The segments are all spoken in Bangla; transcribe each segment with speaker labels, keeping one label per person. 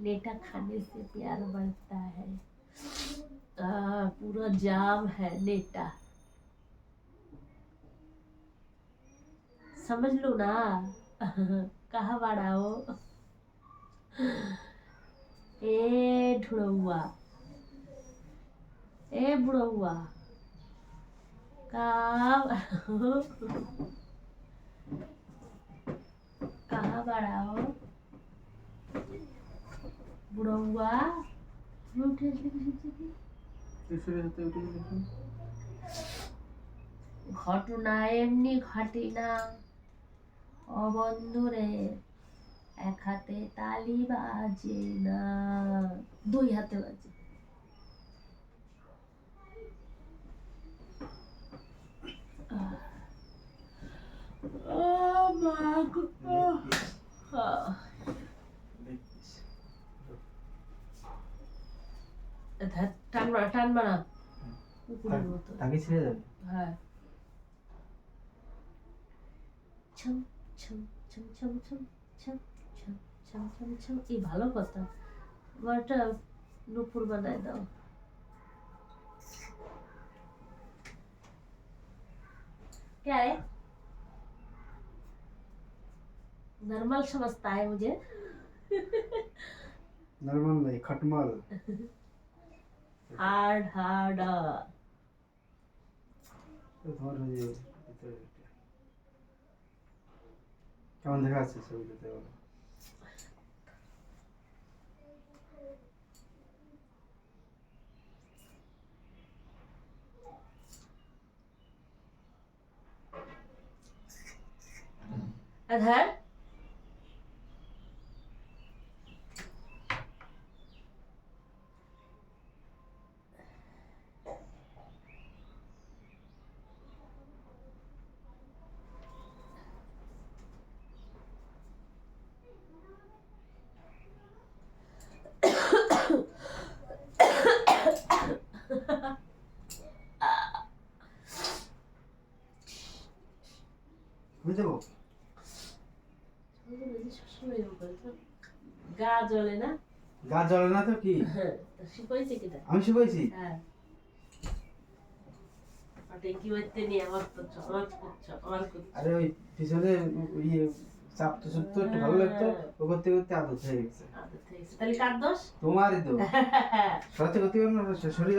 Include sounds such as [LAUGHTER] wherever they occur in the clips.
Speaker 1: नेटा खाने से प्यार बढ़ता है। आ, पूरा जाम है नेटा समझ लो ना। [LAUGHS] कहा बड़ा हो [LAUGHS] ए ढुड़ौआ। ए बुढ़ौआ। कहाँ बड़ा [LAUGHS] ঘটনা এমনি ঘটে না। অবন্ধরে এক হাতে তালি বাজে না। দুই হাতে বাজে। Oh my god. না টানবা না কুকুরের মতো
Speaker 2: তাকে ছেড়ে যাবে
Speaker 1: হ্যাঁ ছম ছম ছম ছম ছম ছম ছম ছম ছম ছম এই ভালো কথা আমার একটা নুপুর বানায় দাও क्या है नॉर्मल समझता है मुझे
Speaker 2: নর্মাল নাই খটমাল হার্ড হার্ড কেমন দেখা যাচ্ছে ছবিটাতে আধার
Speaker 1: গা জ্বলে না
Speaker 2: গা জ্বলে না তো কি
Speaker 1: হ্যাঁ তা?
Speaker 2: আমি শিখাইছি?
Speaker 1: হ্যাঁ।
Speaker 2: আরে ওই পিছনে ইয়ে চাপতে চুপতে একটু ভালো লাগতো ও করতে করতে আদত হয়ে গেছে।
Speaker 1: হয়ে। তাহলে কার দোষ?
Speaker 2: তোমারই তো [LAUGHS] সত্যি করতে পারবে শরীর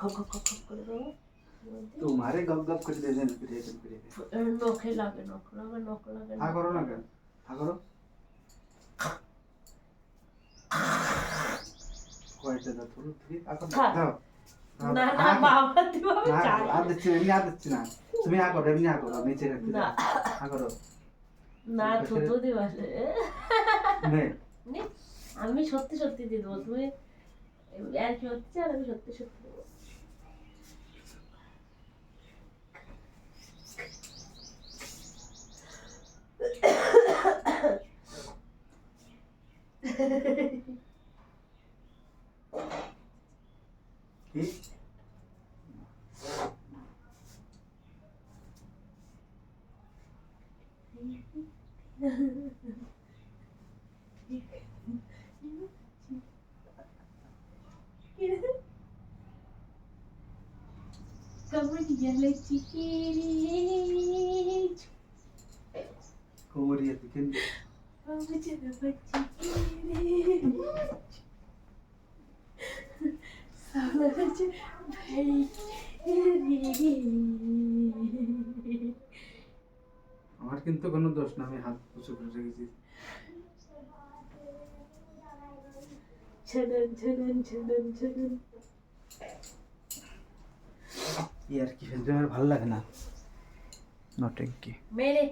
Speaker 1: খপ খপ খপ করে দেবো
Speaker 2: তোমারে গপ গপ করে
Speaker 1: নখে লাগে নখ লাগে নখ লাগে
Speaker 2: হা করো না কেন হা করো কয়টা দাও থুরু থুরি এখন দাও
Speaker 1: না না বাবা দিব আমি
Speaker 2: আর দিচ্ছি এমনি আর দিচ্ছি না তুমি হা করো এমনি হা করো নিচে রাখতে
Speaker 1: না
Speaker 2: হা করো
Speaker 1: না থুতু দিবালে
Speaker 2: নে
Speaker 1: নে, আমি সত্যি সত্যি দিয়ে দেবো। তুমি আর কি হচ্ছে আর আমি সত্যি সত্যি দেবো Salah aja baik.
Speaker 2: আমার কিন্তু কোনো দোষ না আমি হাত উঁচু করে রেখেছি।
Speaker 1: ছনন ছনন ছনন ছনন
Speaker 2: ই আর কি? ফেলতে আর ভালো লাগে না। নটেঙ্কি
Speaker 1: মেরে